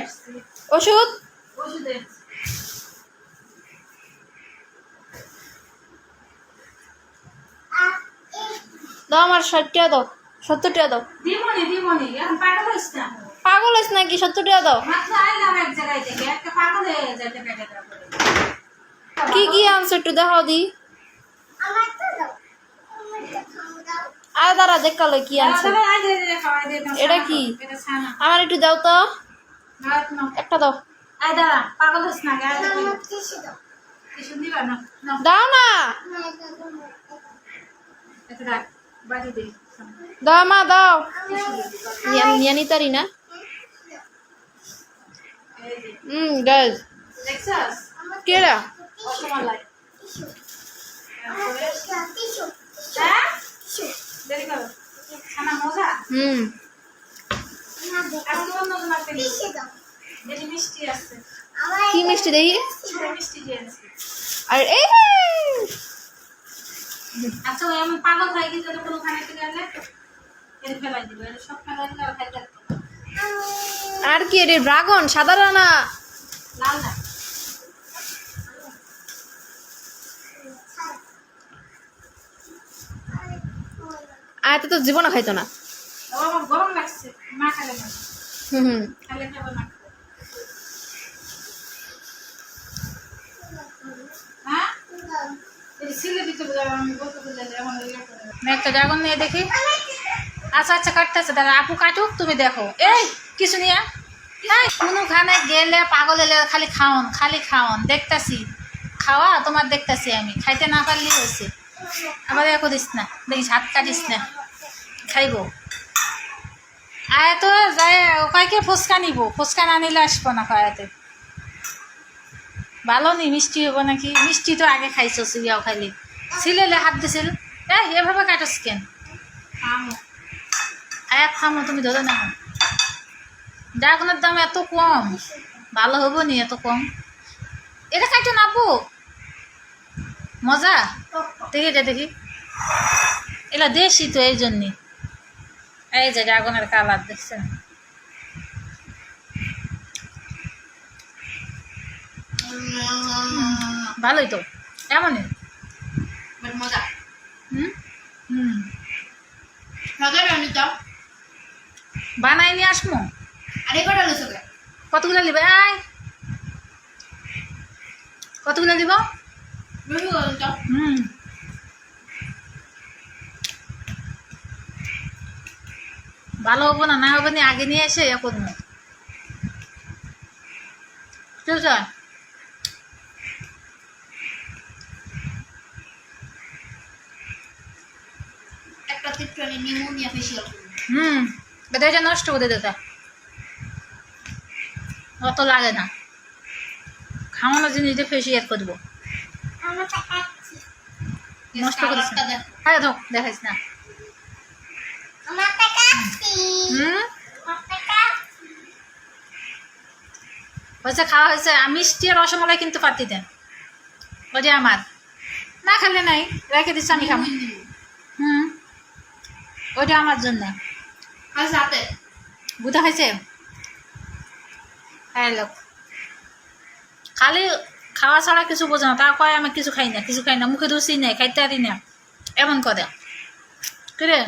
আসছি ওষুধ? দাও আমার ষাট টাকা দাও সত্তর টাকা দাও। পাগল হয়েছে নাকি? সত্তর টাকা দাও। কি কি আনছো একটু দেখাও দি। আর দাঁড়া দেখাল কি আনছো না, এটা কি? আমার একটু দাও তো। একটা দাও। দাও। না। দাও মা দাও। নিয়া- নিতারি না। হুম গাইজ কেরা হ্যাঁ? হুম। কি মিষ্টি দেখি। আর এই আচ্ছা ওই আমি পাগল হয়ে গেছি ওটা কোনো খানাতে গেলে এর ফেলাই দিব এর সব ফেলাই দিলে আর খাইতে আর কি রে ড্রাগন সাদা রানা লাল না আর তো জীবনে খাইতো না ও আমার গরম লাগছে মা খালে না হুম হুম খালে খাব না হ্যাঁ এই সিলে দিতে বলে আমি বলতে বলে এমন ইয়ে করে একটা ড্রাগন নিয়ে দেখি। আচ্ছা আচ্ছা কাটতেছে। দাদা আপু কাটুক তুমি দেখো। এই কিছু নিয়ে কোনোখানে গেলে পাগল এলে খালি খাওন খালি খাওন। দেখতাছি। খাওয়া তোমার দেখতাছি আমি। খাইতে না পারলেই হয়েছে। আবার এ করিস না। দেখিস হাত কাটিস না। খাইব। আয় তো যায় কয়েকে ফুচকা নিব ফুচকা না নিলে আসব না কয়াতে ভালো নি মিষ্টি হব নাকি? মিষ্টি তো আগে খাইছো ইয়াও খাইলি। ছিলেলে হাত দিছিল। এ এভাবে কাটস কেন? আয়া খামো তুমি ধরে না ড্রাগনের দাম এত কম। ভালো হব নি এত কম? এটা খাইতো নাবো মজা? দেখি এটা দেখি। এলা দেশি তো এই জন্যে। এই যে ড্রাগনের কালার দেখছেন? ভালোই তো এমনই? মজা। হুম? হুম। মজা বানাই নিয়ে কে কতগুলো নিবে? কতগুলো করে হুম। ভালো হব না না হবে না আগে নিয়ে এসে ইয়ে করব। ফেশিয়াল হুম এটা নষ্ট দিতে অত লাগে না। খাওয়ানো জিনিস দিয়ে ফেসিয়াল করব। নষ্ট করিস হ্যাঁ দেখাইস না। হয়েছে খাওয়া হয়েছে। মিষ্টি আর রসমালাই কিন্তু পাতি দেন ওটা আমার। না খেলে নাই রেখে দিচ্ছি আমি খাব। হুম? ওইটা আমার জন্য। বুঝা খাইছে? হ্যাঁ লোক। খালি খাওয়া ছাড়া কিছু বোঝে না। তা কয় আমি কিছু খাই না কিছু খাই না। মুখে দোষই নেই খাইতে পারি না। এমন করে। কিরে